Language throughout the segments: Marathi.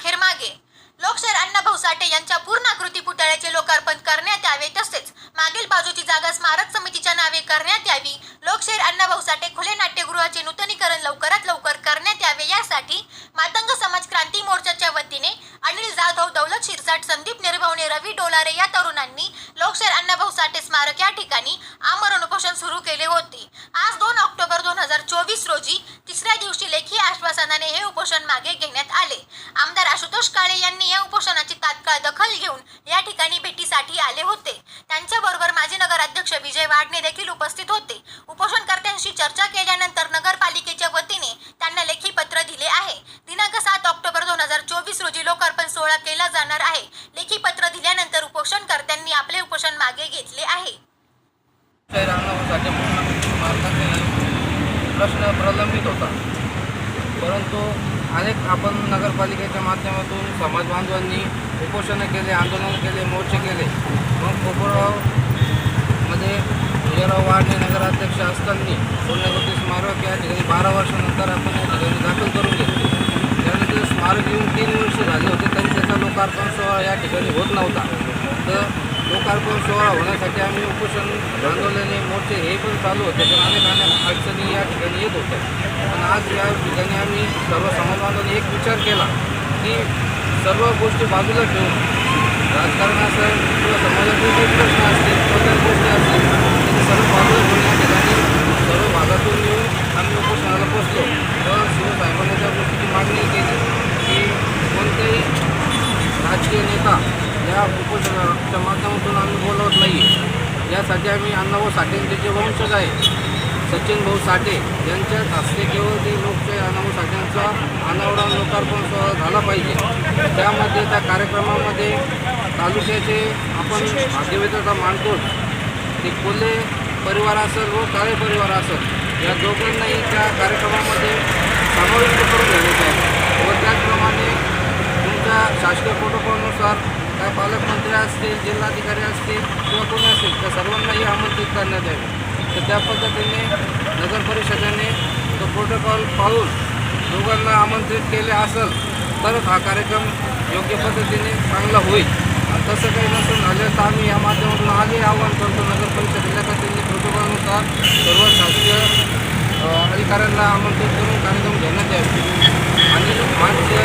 अखेर मागे. लोकशाहीर अण्णाभाऊ साठे यांच्या पूर्णाकृती पुतळ्याचे लोकार्पण करण्यात यावे तसेच मागील बाजूची जागा स्मारक समितीच्या नावे करण्यात यावी. लोकशाहीर अण्णाभाऊ साठे खुले नाट्यगृहाचे नूतनीकरण लवकरात लवकर करण्यात यावे यासाठी मातंग समाज क्रांती मोर्चाच्या वतीने अनिल जाधव दौलत शिरसाट संदीप निर्भवणे रवी डोलारे या तरुणांनी लोकशाहीर अण्णाभाऊ साठे स्मारक या ठिकाणी आमरण उपोषण सुरू केले होते. आज दोन ऑक्टोबर दोन हजार चोवीस रोजी तिसऱ्या दिवशी लेखी आश्वासनाने हे उपोषण मागे घेण्यात आले. आमदार आशुतोष काळे यांनी या उपोषणाची तात्काळ दखल घेऊन या ठिकाणी भेटीसाठी आले होते. त्यांच्याबरोबर माजी नगराध्यक्ष विजय वाडणे देखील उपस्थित होते. उपोषणकर्त्यांशी चर्चा केल्यानंतर नगरपालिकेच्या वतीने त्यांना लेखी पत्र दिले आहे. दिनांक सात ऑक्टोबर दोन हजार चोवीस रोजी लोकार्पण सोहळा केला जाणार आहे. लेखी पत्र दिल्यानंतर उपोषणकर्त्यांनी आपले उपोषण मागे घेतले आहे. प्रश्न प्रलंबित होता. परंतु अनेक आपण नगरपालिकेच्या माध्यमातून समाज बांधवांनी उपोषणं केले आंदोलन केले मोर्चे केले. मग कोपरगावमध्ये विजयराव वाडणे नगराध्यक्ष असताना पुण्यकृती स्मारक या ठिकाणी बारा वर्षानंतर आपण या ठिकाणी दाखल करून घेतले. त्यानंतर स्मारक येऊन तीन वर्ष झाले होते. तरी त्याचा लोकार्पण सोहळा या ठिकाणी होत नव्हता. तर लोकार्पण सोहळा होण्यासाठी आम्ही उपोषण आंदोलने मोर्चे हे पण चालू होते पण अनेक अनेक अडचणी या ठिकाणी येत होत्या. पण आज या ठिकाणी आम्ही सर्व समाज एक विचार केला की सर्व गोष्टी बाजूला ठेवून राजकारण असेल किंवा समाजातील जे प्रश्न असतील कोणत्या गोष्टी असतील त्याचे सर्व बाजूला ठेवून या ठिकाणी सर्व भागातून येऊन आम्ही उपोषणाला पोचलो तर शिवसाहेबांनी त्या गोष्टीची मागणी केली की कोणतेही राजकीय नेता या उपोषणाच्या माध्यमातून आम्ही बोलवत नाही यासाठी आम्ही अण्णाभाऊ साठेंचे जे वंशज आहे सचिन भाऊ साठे यांच्या हस्ते केवळ ते लोकशाही अण्णाभाऊ साठेंचा अनावडा लोकार्पण झाला पाहिजे. त्यामध्ये त्या कार्यक्रमामध्ये तालुक्याचे आपण भाग्यवेदाचा मानतो ते कोल्हे परिवार असेल व काळे परिवार असेल या दोघांनाही त्या कार्यक्रमामध्ये समाविष्ट करून घेण्यात आहे व त्याचप्रमाणे तुमच्या शासकीय प्रोटोकॉलनुसार काय पालकमंत्री असतील जिल्हाधिकारी असतील किंवा कोणी असतील त्या सर्वांनाही आमंत्रित करण्यात यावे तर त्या पद्धतीने नगर परिषदेने तो प्रोटोकॉल पाहून दोघांना आमंत्रित केले असेल तरच हा कार्यक्रम योग्य पद्धतीने चांगला होईल. आणि तसं काही नसून आले तर आम्ही या माध्यमातून आजही आव्हान करतो नगर परिषदेला तर त्यांनी प्रोटोकॉलनुसार सर्व शासकीय अधिकाऱ्यांना आमंत्रित करून कार्यक्रम घेण्यात यावे. आणि मागचे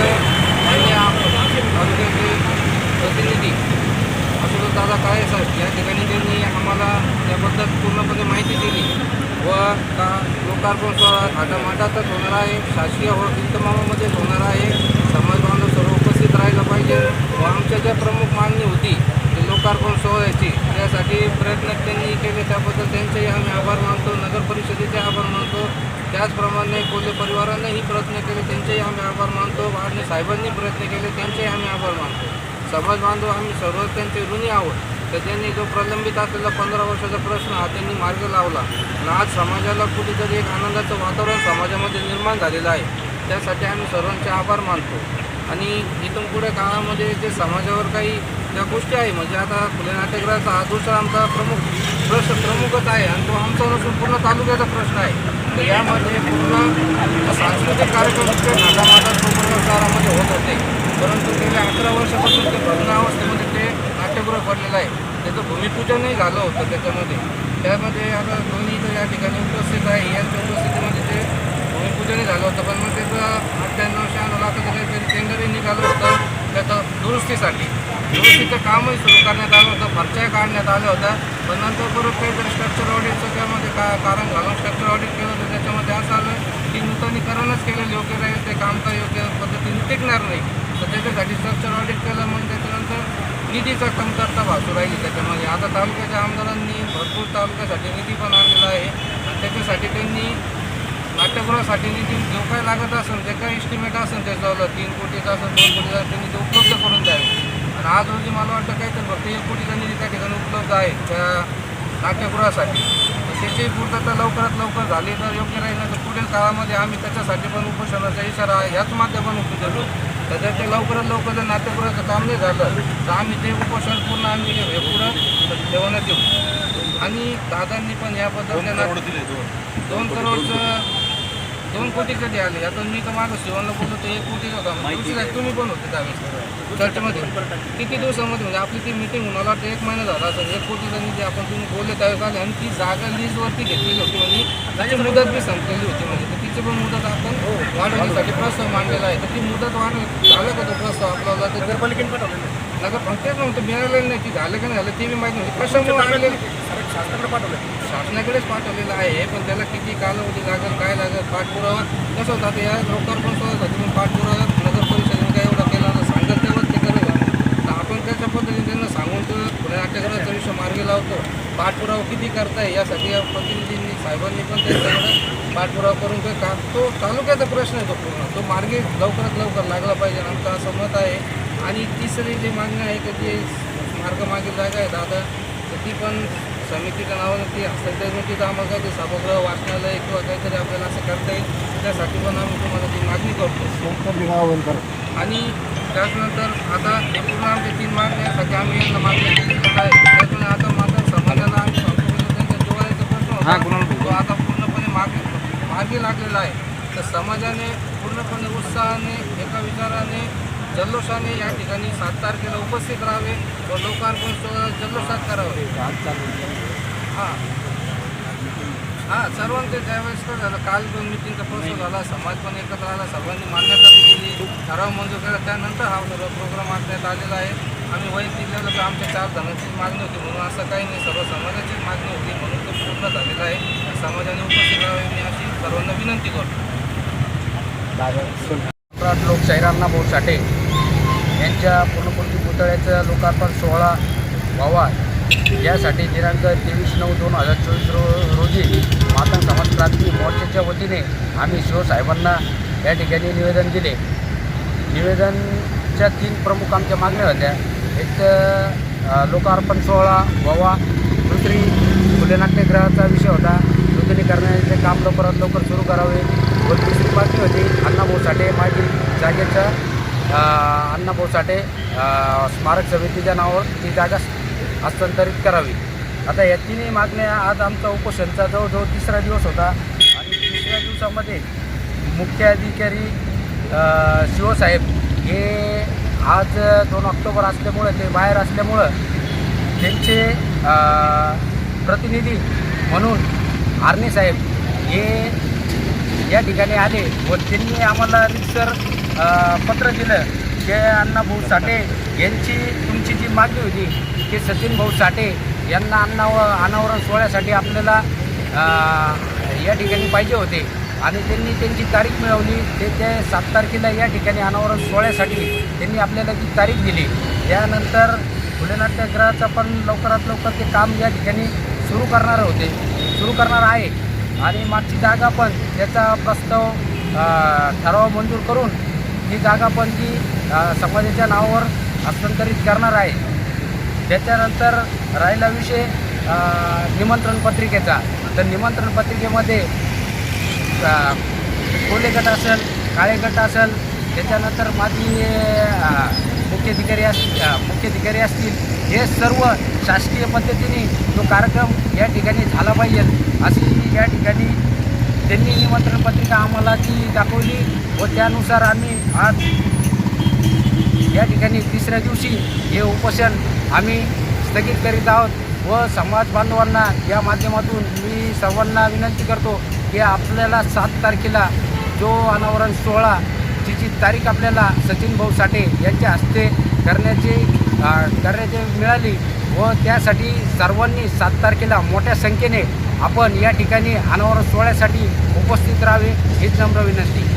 मान्य तालुक्याचे प्रतिनिधी. असुदत्त दादा काळे साहेब? या ठिकाणी त्यांनी आम्हाला त्याबद्दल पूर्णपणे माहिती दिली व का लोकार्पण सोहळा घाटामाटातच होणार आहे शासकीय हो-, व इतमामामध्येच होणार आहे. समाज बांधव सर्व उपस्थित राहिलं पाहिजे व आमच्या ज्या प्रमुख मागणी होती ते लोकार्पण सोहळ्याची त्यासाठी प्रयत्न त्यांनी केले. त्याबद्दल त्यांचेही आम्ही आभार मानतो नगर परिषदेचे आभार मानतो. त्याचप्रमाणे कोल्हे परिवारानेही प्रयत्न केले त्यांचेही आम्ही आभार मानतो. आणि साहेबांनी प्रयत्न केले त्यांचेही आम्ही आभार मानतो. समाज बांधव आम्ही सर्व त्यांचे ऋणी आहोत. तर त्यांनी जो प्रलंबित असलेला पंधरा वर्षाचा प्रश्न हा त्यांनी मार्ग लावला. आणि आज समाजाला कुठेतरी एक आनंदाचं वातावरण समाजामध्ये निर्माण झालेलं आहे. त्यासाठी आम्ही सर्वांचे आभार मानतो. आणि इथून पुढे काळामध्ये जे समाजावर काही ज्या गोष्टी आहे. म्हणजे आता फुले नाट्यगृहाचा हा दुसरा आमचा प्रमुख प्रश्न प्रमुखच आहे आणि तो आमचा नसून पूर्ण तालुक्याचा प्रश्न आहे. तर यामध्ये पूर्ण सांस्कृतिक कार्यक्रम इतके नागामागात संपूर्ण शहरामध्ये होत होते. परंतु गेल्या अकरा वर्षापासून ते भग्नावस्थेमध्ये ते नाट्यगृह पडलेलं आहे. त्याचं भूमिपूजनही झालं होतं त्याच्यामध्ये. त्यामध्ये आता दोन्ही इथं या ठिकाणी उपस्थित आहे. यांच्या उपस्थितीमध्ये ते भूमिपूजनही झालं होतं. पण मग त्याचं अठ्ठ्याण्णव शहाण्णव लाखाचं काहीतरी टेंडरही निघालं होतं त्याचं दुरुस्तीसाठी. दुरुस्तीचं कामही सुरू करण्यात आलं होतं खर्चही काढण्यात आलं होतं. पण नंतर परत काहीतरी स्ट्रक्चर ऑडिटचं त्यामध्ये का कारण घालून स्ट्रक्चर ऑडिट केलं होतं त्याच्यामध्ये असं आलं की नूतनीकरणच केलं योग्य राहील ते काम तर योग्य पद्धतीने टिकणार नाही. तर त्याच्यासाठी स्ट्रक्चर ऑडिट केलं मग त्याच्यानंतर निधीचा कमतरता भासू राहिली त्याच्यामध्ये. आता तालुक्याच्या आमदारांनी भरपूर तालुक्यासाठी निधी पण आणलेला आहे. आणि त्याच्यासाठी त्यांनी नाट्यगृहासाठी निधी जो काय लागत असेल जे काही इस्टिमेट असेल त्याच्यावर तीन कोटीचा असेल दोन कोटीचा असेल त्यांनी ते उपलब्ध करून द्यावे. आणि आज रोजी मला वाटतं काहीतरी फक्त एक कोटीचा निधी त्या ठिकाणी उपलब्ध आहे त्या नाट्यगृहासाठी तर त्याची पूर्तता लवकरात लवकर झाली तर योग्य राहील तर पुढील काळामध्ये आम्ही त्याच्यासाठी पण उपोषणाचा इशारा याच माध्यमातून देतो तर जर ते लवकरात लवकर जर नाट्यगृहाचं काम नाही झालं तर आम्ही ते उपोषण पूर्ण आम्ही हे पुढं ठेवण्यात येऊ. आणि दादांनी पण याबद्दल दोन करोडचं दोन कोटी कधी आले? आता मी तर माझं शिवांना बोललो तर एक कोटीच होता. तुमची काय तुम्ही पण होते त्यावेळेस चर्चेमध्ये. किती दिवसामध्ये म्हणजे आपली ती मिटिंग मला वाटतं एक महिना झाला असं एक कोटीचा निधी आपण तुम्ही बोलले त्यावेळेस आले आणि ती जागा लीजवरती घेतलेली होती. म्हणजे त्याची मुदत बी संपलेली होती. म्हणजे तर तिची पण मुदत आपण वाढवली मागणीसाठी प्रस्ताव मांडलेला आहे. तर ती मुदत वाढ झालं का तो प्रस्ताव आपल्याला? तर नगरपालिकेने पाठवलेलं नगर तेच नव्हतं. मिळालेलं नाही. की झालं का नाही झालं ते बी माहीत नव्हतं. कशामुळे शासनाकडे पाठवलं शासनाकडेच पाठवलेलं आहे पण त्याला किती कालावधी लागेल काय लागेल पाठपुरावा कसं होतं? आता या लोकांवर पण सोडत तुम्ही पाठपुरावा नगर परिषदेने काय एवढा केला ना सांगत तेव्हाच ते करेल तर आपण त्याच्या पद्धतीने त्यांना सांगून तर पुढे नाट्यगृहाचा विषय मार्गी लावतो. पाठपुरावा किती करताय यासाठी या प्रतिनिधींनी साहेबांनी पण त्यांच्याकडे पाठपुरावा करून ते का तो तालुक्याचा प्रश्न आहे तो पूर्ण. तो मार्गी लवकरात लवकर लागला पाहिजे आमचं असं मत आहे. आणि तिसरी जी मागणी आहे की जी मार्ग मागील जागा आहे दादा तर ती पण समितीच्या नावानं ती हस्तांतरित आम्हाला काहीतरी सभागृह वाचनालय किंवा काहीतरी आपल्याला असं करता येईल. त्यासाठी पण आम्ही तुम्हाला ती मागणी करतो. आणि त्याच्यानंतर आता पूर्ण आमच्या तीन मागण्यासाठी आम्ही यांना मागणी केलेली आहे त्यातून आता मात्र समाजाला आम्ही त्यांच्या जिव्हाळ्याचा प्रश्न होता. तो आता पूर्णपणे मागे मागे लागलेला आहे. तर समाजाने पूर्णपणे उत्साहाने एका विचाराने जल्लोषाने या ठिकाणी सात तारखेला उपस्थित राहावे व लोकार्पण सोहळा जल्लोषात करावे. हां. हां सर्वांचे ज्यावेळेस काय झालं. काल दोन मिटिंगचा प्रश्न झाला. समाज पण एकत्र आला. सर्वांनी मान्यता दिली. ठराव मंजूर केला. त्यानंतर हा सर्व प्रोग्राम आणण्यात आलेला आहे. आम्ही वैयक्तिक लेवलला आमच्या चार जणांचीच मागणी होती म्हणून असं काही नाही. सर्व समाजाचीच मागणी होती म्हणून तो पूर्ण झालेला आहे. समाजाने उपस्थित राहावे मी अशी सर्वांना विनंती करतो. लोक लोकशाहीर अण्णाभाऊ साठे. यांच्या पूर्णपूर्ती पुतळ्याचा लोकार्पण सोहळा व्हावा. यासाठी दिनांक तेवीस नऊ दोन हजार चोवीस रो रोजी मातंग समाज क्रांती मोर्चाच्या वतीने आम्ही शिवसाहेबांना या ठिकाणी निवेदन दिले. निवेदनच्या तीन प्रमुख आमच्या मागण्या होत्या. एक तर लोकार्पण सोहळा व्हावा. दुसरी खुले नाट्यगृहाचा विषय होता. नूतनीकरणाचे काम लवकरात लवकर सुरू करावे. व तिसरी मागणी होती अण्णाभाऊ साठे मागील जागेचा अण्णाभाऊ साठे स्मारक समितीच्या नावावर ती जागा हस्तांतरित करावी. आता या तिन्ही मागण्या आज आमचा उपोषणचा जवळजवळ तिसरा दिवस होता आणि तिसऱ्या दिवसामध्ये मुख्य अधिकारी शिवसाहेब हे आज दोन ऑक्टोबर असल्यामुळं ते बाहेर असल्यामुळं त्यांचे प्रतिनिधी म्हणून आर्नी साहेब हे या ठिकाणी आले व त्यांनी आम्हाला रिक्सर पत्र दिलं. की अण्णाभाऊ साठे यांची तुमची जी मागणी होती की सचिन भाऊ साठे यांना अण्णाव अनावरण सोहळ्यासाठी आपल्याला या ठिकाणी पाहिजे होते. आणि त्यांनी त्यांची तारीख मिळवली. ते ते सात तारखेला या ठिकाणी अनावरण सोहळ्यासाठी त्यांनी आपल्याला ती तारीख दिली. त्यानंतर फुले नाट्यगृहाचं पण लवकरात लवकर ते काम या ठिकाणी सुरू करणार होते. सुरू करणार आहे. आणि मागची जागा पण त्याचा प्रस्ताव ठराव मंजूर करून ही जागा पण ती समाजाच्या नावावर हस्तांतरित करणार आहे. त्याच्यानंतर राहिला विषय निमंत्रण पत्रिकेचा. तर निमंत्रण पत्रिकेमध्ये कोले गट असेल काळे गट असेल त्याच्यानंतर माझी मुख्याधिकारी अस मुख्याधिकारी असतील हे सर्व शासकीय पद्धतीने तो कार्यक्रम या ठिकाणी झाला पाहिजे. अशी या ठिकाणी त्यांनी निमंत्रण पत्रिका आम्हाला ती दाखवली व त्यानुसार आम्ही आज या ठिकाणी तिसऱ्या दिवशी हे उपोषण आम्ही स्थगित करीत आहोत व समाज बांधवांना या माध्यमातून मी सर्वांना विनंती करतो की आपल्याला सात तारखेला जो अनावरण सोहळा जिची तारीख आपल्याला सचिन भाऊ साठे यांच्या हस्ते करण्याची अ, करण्याची मिळाली व त्यासाठी सर्वांनी सात तारखेला मोठ्या संख्येने आपण या ठिकाणी अनावरण सोहळ्यासाठी उपस्थित राहावे हीच नम्र विनंती.